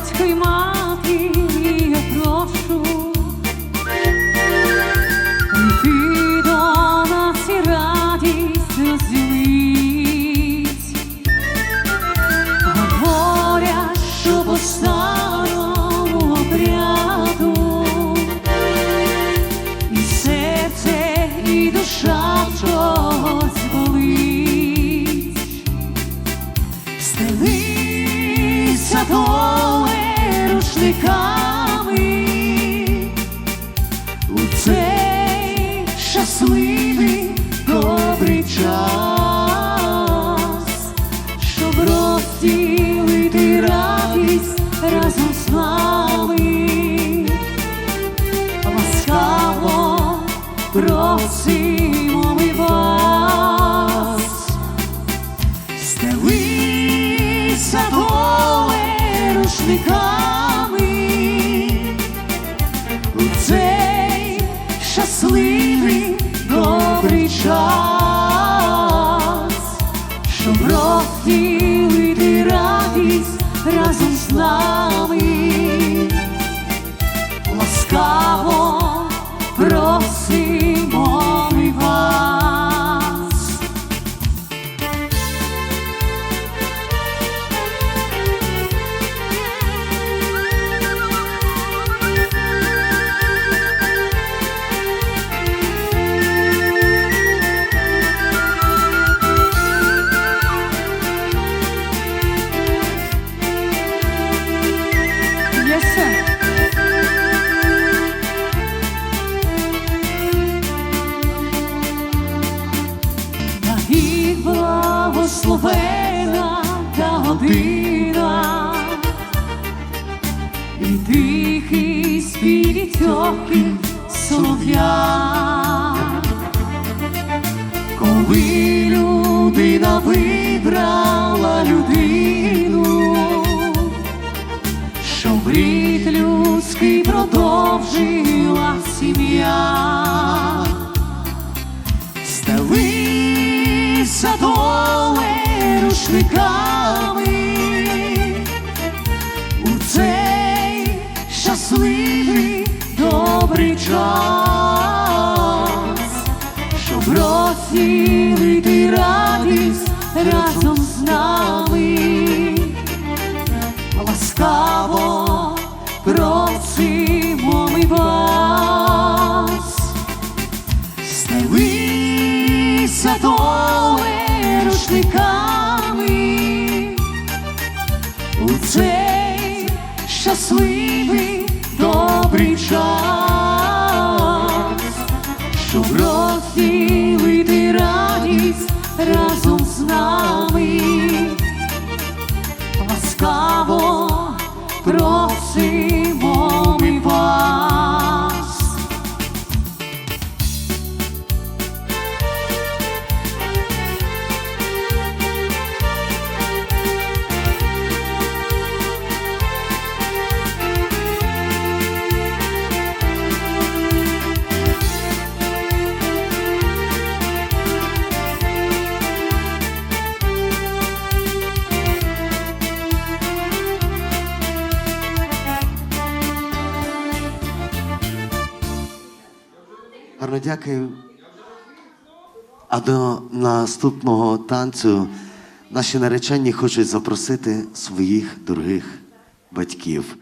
батько й мати, я прошу. Прийти до нас і радість розділить. Говорять, що по старому обряду і серце, і душа чогось болить. Стелися доле рушниками у цей щасливий добрий час, щоб розділити радість разом з нами. Ласкаво просимо ми вас. Стелися доле рушниками щасливий добрий час, благословена та година, і тихий співі тьохи солов'я. Коли людина вибрала людину, щоб рід людський продовжила сім'я. Доле у цей щасливий добрий час, щоб розділити радість разом з нами. Ласкаво просимо ми вас. Стелися доле рушниками цей щасливий добрий час, щоб розділити радість разом з нами. Ласкаво просимо Гарно дякую. А до наступного танцю наші наречені хочуть запросити своїх дорогих батьків.